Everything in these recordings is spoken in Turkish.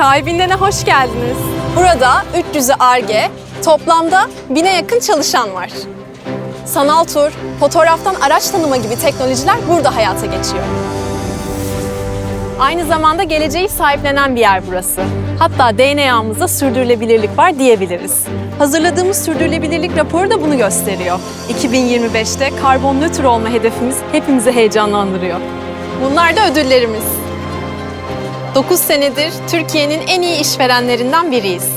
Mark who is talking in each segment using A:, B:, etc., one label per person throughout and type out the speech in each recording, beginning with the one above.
A: Sahibinden'e hoş geldiniz. Burada 300'ü ARGE, toplamda 1000'e yakın çalışan var. Sanal tur, fotoğraftan araç tanıma gibi teknolojiler burada hayata geçiyor. Aynı zamanda geleceği sahiplenen bir yer burası. Hatta DNA'mızda sürdürülebilirlik var diyebiliriz. Hazırladığımız sürdürülebilirlik raporu da bunu gösteriyor. 2025'te karbon nötr olma hedefimiz hepimizi heyecanlandırıyor. Bunlar da ödüllerimiz. 9 senedir Türkiye'nin en iyi işverenlerinden biriyiz.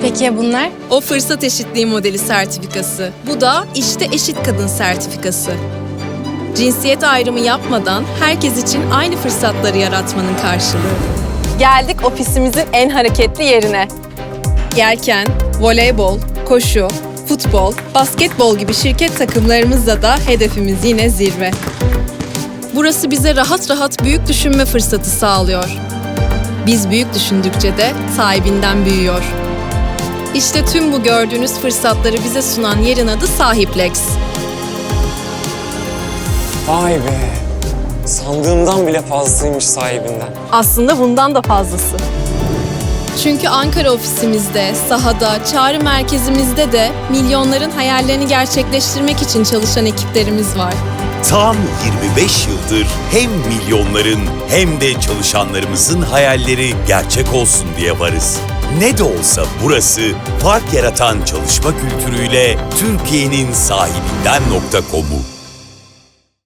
B: Peki ya bunlar?
C: O fırsat eşitliği modeli sertifikası. Bu da işte eşit kadın sertifikası. Cinsiyet ayrımı yapmadan herkes için aynı fırsatları yaratmanın karşılığı.
A: Geldik ofisimizin en hareketli yerine.
C: Yelken, voleybol, koşu, futbol, basketbol gibi şirket takımlarımızla da hedefimiz yine zirve. Burası bize rahat rahat büyük düşünme fırsatı sağlıyor. Biz büyük düşündükçe de sahibinden büyüyor. İşte tüm bu gördüğünüz fırsatları bize sunan yerin adı Sahiplex.
D: Vay be. Sandığımdan bile fazlasıymış sahibinden.
A: Aslında bundan da fazlası.
C: Çünkü Ankara ofisimizde, sahada, çağrı merkezimizde de milyonların hayallerini gerçekleştirmek için çalışan ekiplerimiz var.
E: Tam 25 yıldır hem milyonların hem de çalışanlarımızın hayalleri gerçek olsun diye varız. Ne de olsa burası fark yaratan çalışma kültürüyle Türkiye'nin sahibinden.com'u.